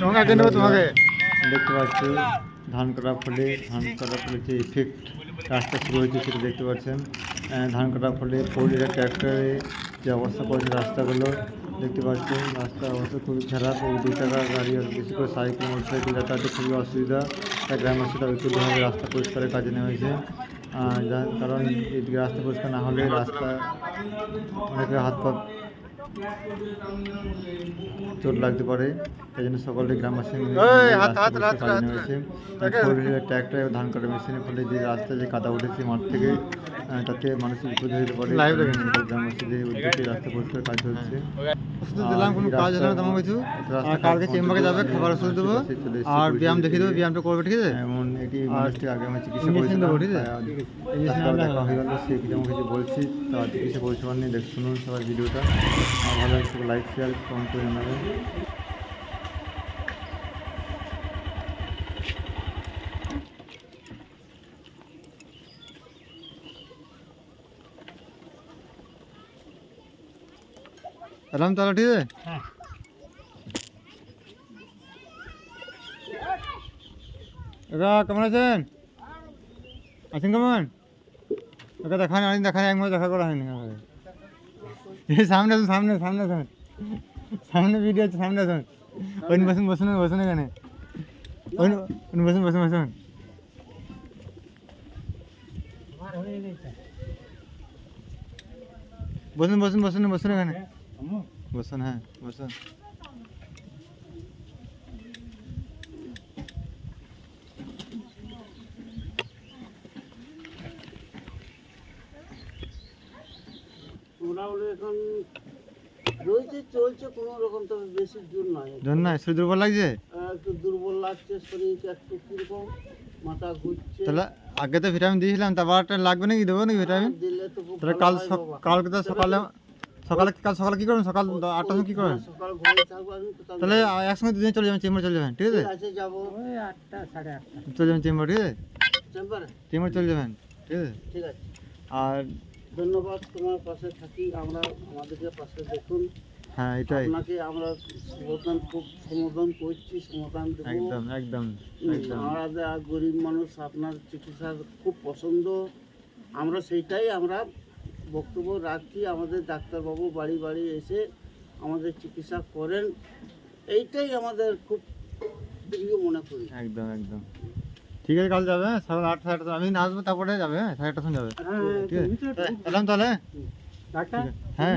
তোমাকে দেখতে পাচ্ছ, ধান কাটার ফলে, ধান কাটার ফলে যে ইফেক্ট রাস্তা শুরু হয়েছে সেটা দেখতে পাচ্ছেন। ধান কাটার ফলে ফোর ট্র্যাক্টরে যে অবস্থা করেছে রাস্তাগুলো, দেখতে পাচ্ছেন রাস্তার অবস্থা খুবই খারাপ, এই দু চাকার গাড়ি আর বিশেষ করে সাইকেল মোটর সাইকেল যাতায়াতে খুবই অসুবিধা। তাই গ্রামবাসীরা ঐক্যবদ্ধভাবে রাস্তা পরিষ্কারের কাজে নেমেছে কারণ রাস্তা পরিষ্কার না হলে রাস্তা অনেকের হাত পা চোট লাগতে পারে তাই জন্য সকলে গ্রামবাসী রাস্তা? ফোর হুইলার ট্র্যাক্টর এবং ধান কাটা মেশিনের ফলে যে রাস্তায় যে কাদা উঠেছে মাঠ থেকে তাতে মানুষের বিপদ হতে পারে। গ্রামবাসীদের উদ্যোগে রাস্তা পরিষ্কার কাজ হচ্ছে। ওষুধ দিলাম কোনো কাজ হলো তেমন কিছু। কালকে চেম্বারে যাবে খাবার ওষুধ দেবো। আর ব্যায়াম দেখিয়ে দেবো ব্যায়ামটা করবে ঠিক আছে? এমন এটি আর আগে আমি চিকিৎসা injection দেবো, ঠিক আছে? তাই Injection ডাক্তার আমরা দেখা হয়ে গেল সে কিছু কিছু বলছি তা চিকিৎসা পরিষেবা নিয়ে দেখ শুনুন সবার ভিডিওটা। ভালো লাগছে লাইক শেয়ার কমেন্ট করে জানাবেন এলাম তাহলে ঠিক আছে? একা কেমন আছেন? আছেন কেমন? একা দেখা অনেক দেখা এক মাস দেখা করা হয়নি हे सामना सामना सामना जाऊन सामना व्हिडिओ सामना जाऊन पण बसून बसून बसून का नाही? पण बसून बसून बसून. बसून बसून बसून बसून का नाही? बसून हा बसून. হ্যাঁ বসুন এখন রয়েছে চলছে কোনো রকম তবে বেশি জোর নয়। শরীর দুর্বল লাগছে? একটু দুর্বল লাগছে শরীরটা একটু কীরকম মাথা ঘুরছে। তাহলে আগে তো ভিটামিন দিয়েছিলাম তারপর একটা লাগবে নাকি? দেবো নাকি ভিটামিন? দিলে তো তাহলে কাল হয়। কালকে তো সকালে সকালে কাল সকালে কি করবেন? সকাল আটটার সময় কি করবেন? আমি তো তাহলে একসঙ্গে দুদিন চলে যাবেন চেম্বার চলে যাবেন ঠিক আছে? চলে যাবেন চেম্বার ঠিক আছে? চেম্বারে? চেম্বার চলে যাবেন ঠিক আছে? ঠিক আছে। আর ধন্যবাদ তোমার পাশে থাকি আমরা আমাদেরকে পাশে দেখুন। হ্যাঁ এটাই। আপনাকে আমরা সমাধান খুব সমাধান করছি সমাধান দেবো। একদম একদম আর গরিব মানুষ আপনার চিকিৎসা খুব পছন্দ। আমরা সেইটাই আমরা বক্তব্য রাখছি। আমাদের ডাক্তারবাবু বাড়ি বাড়ি এসে আমাদের চিকিৎসা করেন। এইটাই আমাদের খুব প্রিয় মনে করি। একদম একদম। ঠিক আছে কাল যাবে হ্যাঁ? সকাল আট সাড়ে আমি না আসব তারপরে যাবে হ্যাঁ? সাড়ে আটটার সময় যাবে। ঠিক আছে? এলাম তাহলে? হ্যাঁ?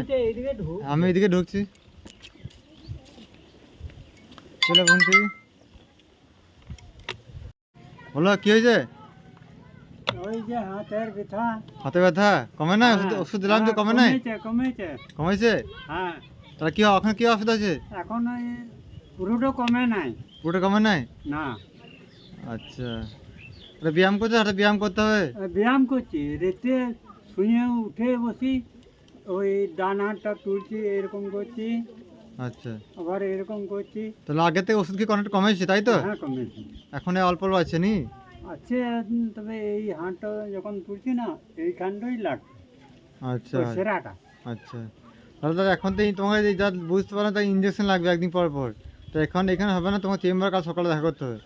আমি এদিকে ঢুকছি। চলে বন্ধু বলো কি হয়েছে? হাতে ব্যথা। কমে না ওষুধ দিলাম যে কমে নাই? কমেছে কমেছে। হ্যাঁ। তাহলে কি এখন কি অসুবিধা আছে? এখন পুরোটা কমে নাই। পুরোটা কমে নাই? না। আচ্ছা। তাহলে ব্যায়াম করতে হাতে ব্যায়াম করতে হবে? ব্যায়াম করছি। রেতে শুয়ে উঠে বসি। ওই ডান হাতটা তুলছি এরকম করছি। আচ্ছা। আবার এরকম করছি। তাহলে আগে থেকে ওষুধ কি অনেকটা কমেছে তাই তো? হ্যাঁ কমেছে। এখন অল্প অল্প আছে নি? আছে তবে এই হাতটা যখন তুলছি না এইখানটাই লাগছে। আচ্ছা। সেরাটা। আচ্ছা। তাহলে এখন তো তোমাকে যা বুঝতে পারো তাই ইঞ্জেকশন লাগবে একদিন পর পর। তো এখন এখানে হবে না তোমার চেম্বার কাল সকালে দেখা করতে হবে।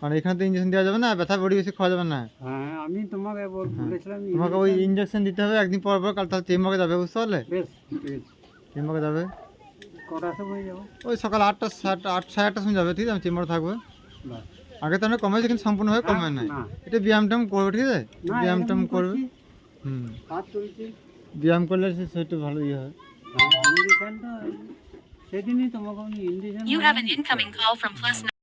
কারণ এখানে তো ইঞ্জেকশন দেওয়া যাবে না ব্যথা বড়ি বেশি খাওয়া যাবে না। হ্যাঁ আমি তোমাকে হ্যাঁ। বলেছিলাম তোমাকে ওই ইঞ্জেকশন দিতে হবে একদিন পর পর কাল তাহলে চেম্বারে যাবে বুঝতে পারলে? চেম্বারে যাবে। কটা সময় যাব? ওই সকাল আটটা সাতটা আট সাড়ে আটটার সময় যাবে ঠিক আছে? আমি চেম্বারে থাকব। আগে তো অনেক কমেছে কিন্তু সম্পূর্ণভাবে কমে নাই। না এটা ব্যায়াম ট্যায়াম করবে ঠিক আছে? ব্যায়াম ট্যায়াম করবে। হুম। ব্যায়াম করলে সে- সেটা ভালো ইয়ে হয়। হ্যাঁ, সেদিনই তোমাকে